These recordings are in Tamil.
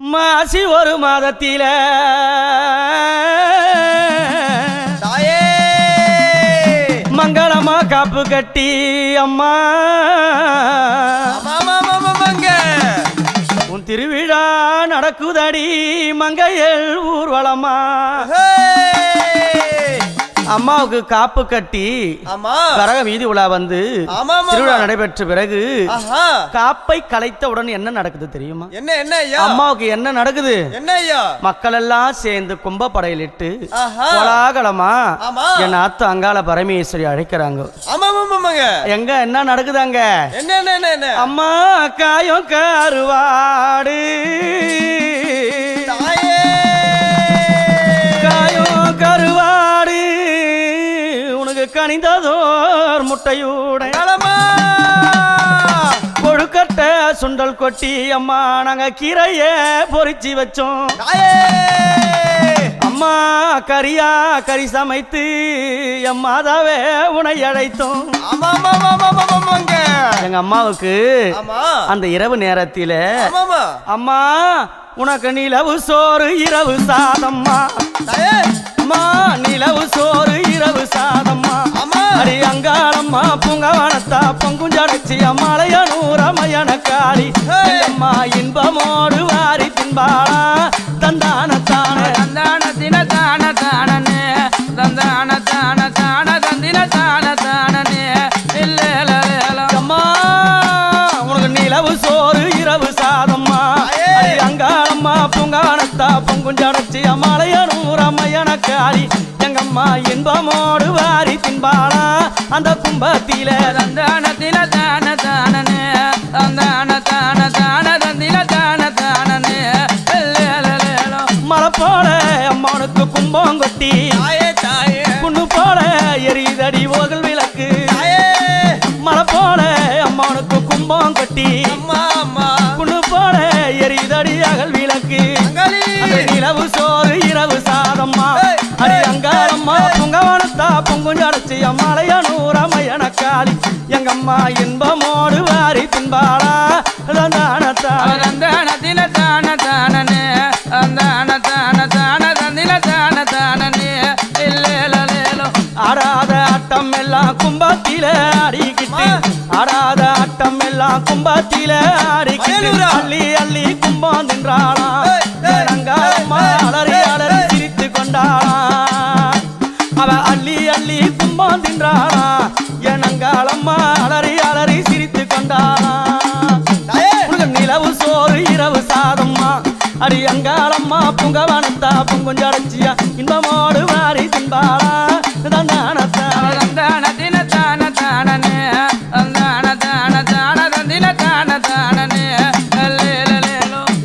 மாசி ஒரு மாதத்தில தாயே மங்களமா காப்பு கட்டி அம்மா. உன் திருவிழா நடக்குதடி மங்கையல் ஊர்வலமா! அம்மாவுக்கு காப்பு கட்டி கரக வீதி உலா வந்து. திருவிழா நடைபெற்ற பிறகு. காப்பை கலைத்தவுடன் என்ன நடக்குது தெரியுமா என்ன என்ன அம்மாவுக்கு என்ன நடக்குது என்ன ஐயா மக்கள் எல்லாம் சேர்ந்து கும்ப படையிலிட்டு. கோலாகலமா. என் ஆத்து அங்காள பரமேஸ்வரி அழைக்கிறாங்க. எங்க என்ன என்ன என்ன என்ன அம்மா காயம் கருவாடு உனக்கு கனிந்ததோர் முட்டையூட. கொழுக்கட்டை சுண்டல் கொட்டி அம்மா நாங்க கீரைய பொரிச்சு வச்சோம். அம்மா கரியா கறி சமைத்து என் மாதாவே உனை அழைத்தோம். எங்க அம்மாவுக்கு அந்த இரவு நேரத்தில அம்மா உனக்கு நிலவு சோறு இரவு சாதம்மா. அம்மா நிலவு சோறு இரவு அடி அங்காளம்மா பூங்கவனத்தா பொங்குஞ்சடைச்சி அம்மாளைய நூறமையன காளி! அம்மா இன்பமோடு வாரி தின்பாளா? தந்தான தானே தந்தான தின தான தானனே தந்தான தான தான தந்தின தான தானனே இல்லேலேலோ அம்மா உனக்கு நிலவு சோறு இரவு சாதம்மா! அடி அங்காளம்மா பூங்கானத்தா பொங்குஞ்சடைச்சி அம்மாளைய நூறமையன காளி. எங்கம்மா இன்பமோடு வாரி தின்பாளா அந்த கும்பத்தில தந்தான தின தான தானனே. தந்தான தான தான தந்தின தான தானனே. மலை போல அம்மானுக்கு கும்பம் கொட்டி. தாயே தாயே. குண்டு போல எரியுதடி எங்கம்மா இன்பமோடு வாரி தின்பாளா தானத்தான தந்தான தின தான தானனே தந்தான தான தான தந்தின தான தானனே இல்லேலேலோ ஆடாத ஆட்டம் எல்லாம் கும்பத்தில ஆடிக்கிட்டு ஆடாத ஆட்டம் எல்லாம் கும்பத்தில ஆடிக்கிட்டு மயிலூரா. அள்ளி அள்ளி கும்பம் தின்றாளாம் அடி அங்காளம்மா புங்கவனத்தா பொங்குஞ்சடைச்சியா இன்பமோடு வாரி தின்பாளா? தந்தானத்தா தந்தான தின தான தானனே தந்தான தான தான தந்தின தான தானனே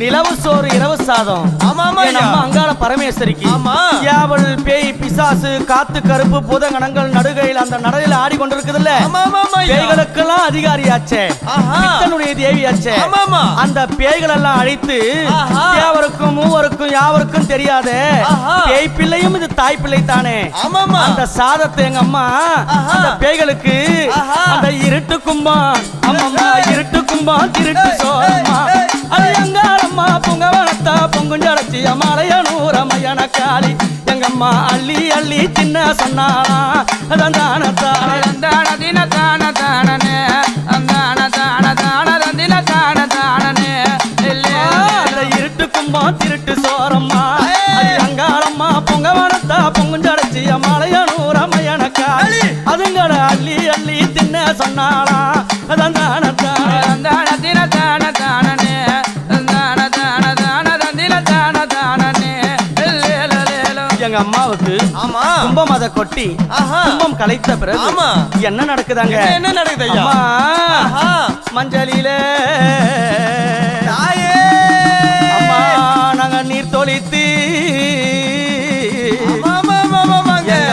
நிலவு சோறு இரவு சாதம். அம்மா அங்காள பரமேஸ்வரிக்கு. ஆமா. யாவல் பேய் பிசாசு காத்து கருப்பு பூதகணங்கள் நடுகையில் அந்த நடையில ஆடிக்கொண்டிருக்குதுல்ல ஆமாமாமா ஐயா. பேய்களுக்கெல்லாம் அதிகாரியாச்சே ஆஹா. பித்தனுடைய தேவியாச்சே. அந்த பேய்கள் எல்லாம் அழைத்து. தேவருக்கும் மூவருக்கும் யாவருக்கும் தெரியாதே. பேய் பிள்ளையும் இது தாய் பிள்ளை தானே அந்த சாதத்தை எங்க அம்மா. அந்த பேய்களுக்கு. அந்த இருட்டு கும்பம் அம்மம்மா. இருட்டு கும்பம் திருட்டு ஏய், அது எங்காரம்மா பொங்கவனத்தா பொங்குஞ்சடச்சி அம்மாளைய நூறமையன காளி எங்கம்மா அள்ளி அள்ளி சின்ன சொன்னாளா அதான் தானத்தானே. தந்தான தின தான தானனே தந்தான தான தான தந்தின தான தானனே இருட்டு கும்பம் திருட்டு சோரம்மா அங்காளம்மா பொங்கவனத்தா பொங்குஞ்சடச்சி காளி அள்ளி. அதுங்கட அள்ளி அள்ளி தின்ன சொன்னாளா எங்க அம்மாவுக்கு ஆமா. கும்பம் அதை கொட்டி. கும்பம் கலைத்த பிறகு ஆமா. என்ன நடக்குதாங்க? என்ன என்ன நடக்குது அம்மா தாயே. அம்மா நாங்க நீர் தொளித்து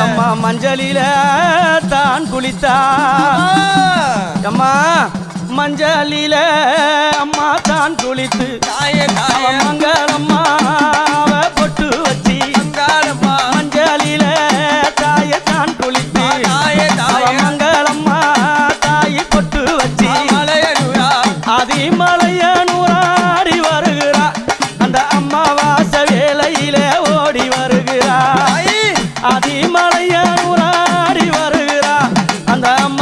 அம்மா மஞ்சளில தான் குளித்தா. அம்மா மஞ்சளில அம்மா தான் குளித்து. மங்களம்மா பொட்டு வச்சி. அதிமலையூராடி வருகிறா. அந்த அம்மா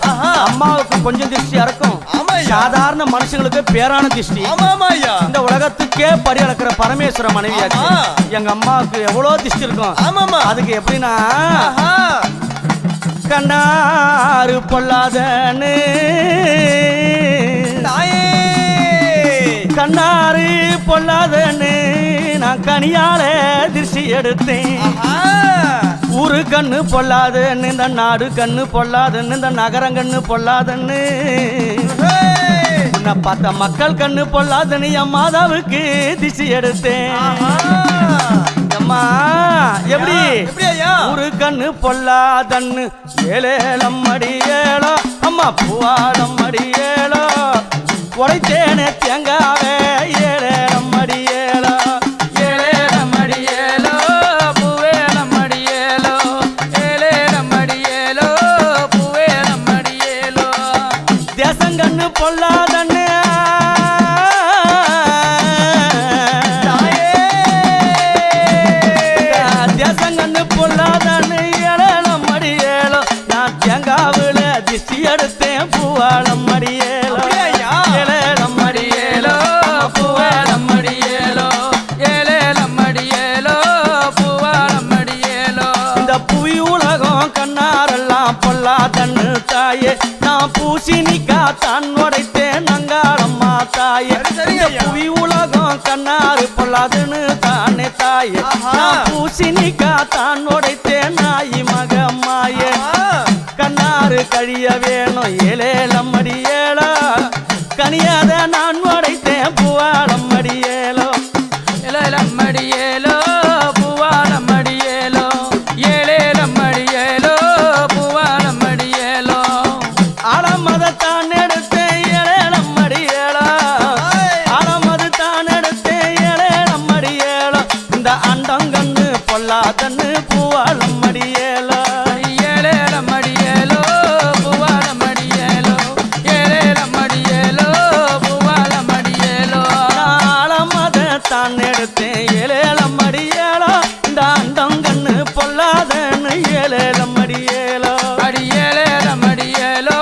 ஆஹா. அம்மாவுக்கு கொஞ்சம் ஆமா ஐயா சாதாரண மனுஷங்களுக்கு பேரான திருஷ்டி. இந்த உலகத்துக்கே படி அளக்கிற பரமேஸ்வர மனைவியாச்சு. எங்க அம்மாவுக்கு எவ்வளவு திஷ்டி இருக்கும். அதுக்கு எப்படின்னா கண்ணாறு பொல்லாதன்னு. தாயே. கண்ணாறு பொல்லாதன்னு நான் கனியால திருஷ்டி எடுத்தேன். ஊரு கண்ணு பொல்லாதுன்னு இந்த நாடு கண்ணு பொல்லாதுன்னு இந்த நகரம் கண்ணு பொல்லாதுன்னு. உன்னை பார்த்த மக்கள் கண்ணு பொல்லாதுன்னு என் மாதாவுக்கு திசை எடுத்தேன். அம்மா எப்படி ஊரு கண்ணு பொல்லாதன்னு ஏழேலம் அடி ஏழோ அம்மா பூவாலம் அடி ஏழோ உடைத்தேனே தேங்காவே ஏழேலம் கண்ணாறு பொல்லாதுன்னு தானே தாயே. பூசினிக்கா தான் உடைத்தேன் நாயி மகம்மாயே. கண்ணாறு கழிய வேணும் ஏலேலம் அடி ஏழா கனியாத நான் உடைத்தேன் பூவாளம் பொல்லாதன்னு பூவாளம் அடி ஏலோ ஏலேலம் அடியேலோ. பூவாலம் அடியேலோ ஏலேலம் அடியேலோ. பூவாலம் அடியேலோ ஆலமத தான் எடுத்தேன் ஏழேலம் அடி ஏழோ இந்த அண்டம் கண்ணு பொல்லாதன்னு ஏழேலம் அடி ஏலோ அடியேலேலம் அடியேலோ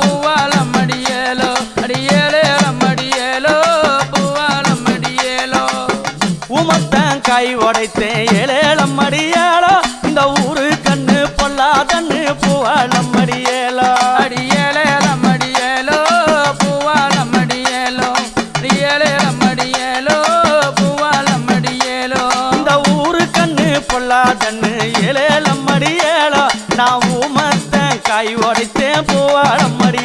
பூவாலம் அடியேலோ. அடியேலேலம் அடியேலோ பூவாலம் அடியேலோ. உமத்தான் கை உடைத்தேன் நான் கை உடைத்தேன் பூவாளம் அடி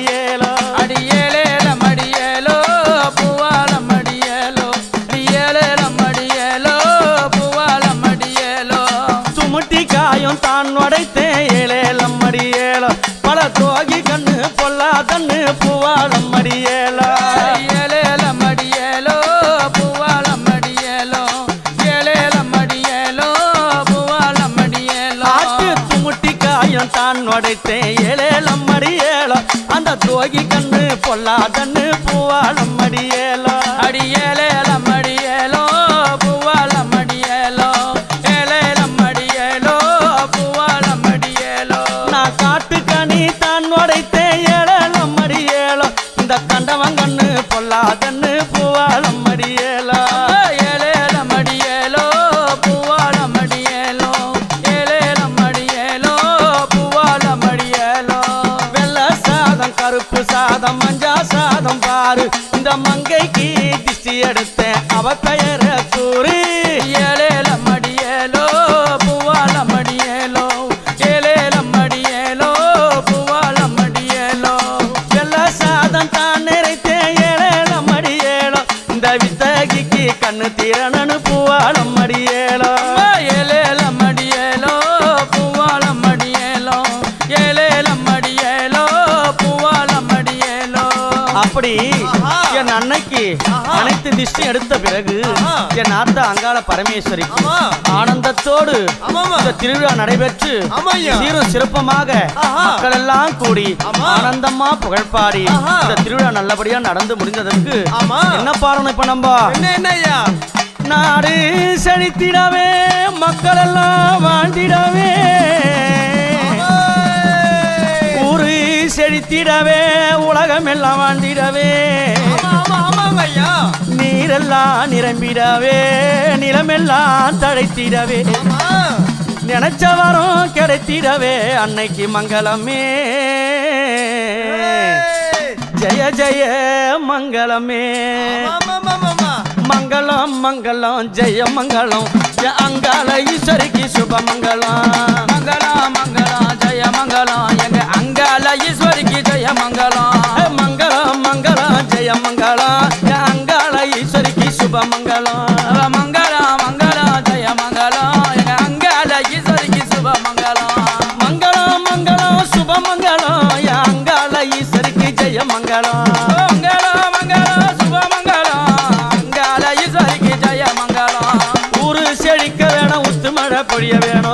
தான் உடைத்தேன். ஏழேலம் அடி அந்த துரோகி கண்ணு பொல்லாதன்னு பூவாளம் அடி ஏலோ அடியேலேலம் அடியேலோ பூவாலம் அடியேலோ ஏழேலம் அடியேலோ பூவாலம் அடியேலோ நான் காட்டு கனி தான் உடைத்தேன். ஏழேலம் அடி இந்த கண்டவன் கண்ணு பொல்லாதன்னு பூவாலம் மடியேலோ ஏலேலம் மடியேலோ பூவாலம் மடியேலோ ஏலேலம் மடியேலோ பூவாலம் மடியேலோ அப்படி என் அன்னைக்கு அனைத்து திஷ்டி எடுத்த பிறகு என் ஆத்த அங்காள பரமேஸ்வரிக்கு ஆனந்தத்தோடு இந்த திருவிழா நடைபெற்று சீரும் சிறப்பமாக மக்கள் எல்லாம் கூடி ஆனந்தமா புகழ்பாடி இந்த திருவிழா நல்லபடியா நடந்து முடிந்ததற்கு என்ன பாருன்னு இப்ப நம்ம? என்ன என்னையா நாடு செழித்திடவே மக்கள் எல்லாம் வாழ்ந்திடவே. ஊரு செழித்திடவே உலகம் எல்லாம் வாழ்ந்திடவே. நீரெல்லாம் நிரம்பிடவே நிலமெல்லாம் தழைத்திடவே. நினைச்ச வரம் கிடைத்திடவே அன்னைக்கு மங்களமே. ஜெய ஜெய மங்களமே. மங்களம் மங்களம் ஜெய மங்களம். அங்கால ஈஸ்வரிக்கு சுப மங்களம் மங்களம் மங்களம் ஜெய மங்களம். எங்க அங்கால ஈஸ்வரிக்கு ஜெய மங்களம். categoria, vean.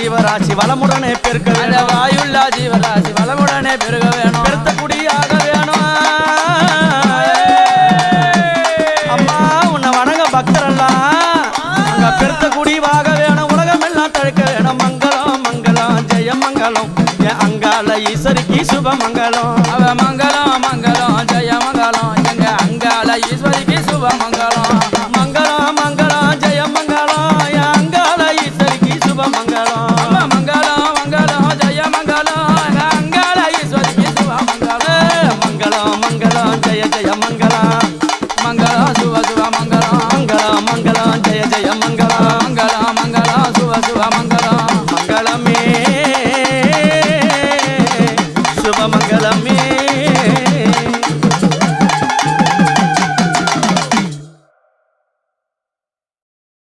ஜீவராசி வளமுடனே பெருக்க வேணும். வாயுள்ளா ஜீவராசி வளமுடனே பெருக வேணும். பெருத்த குடியாக வேணும். அம்மா உன்னை வணங்க பக்தரெல்லாம். அங்க பெருத்த குடிவாக வேணும். உலகம் எல்லாம் தழுக்க வேணும். மங்களம் மங்களம் ஜெயம் மங்களம். என் அங்கால ஈஸ்வரிக்கு சுபமங்கலம்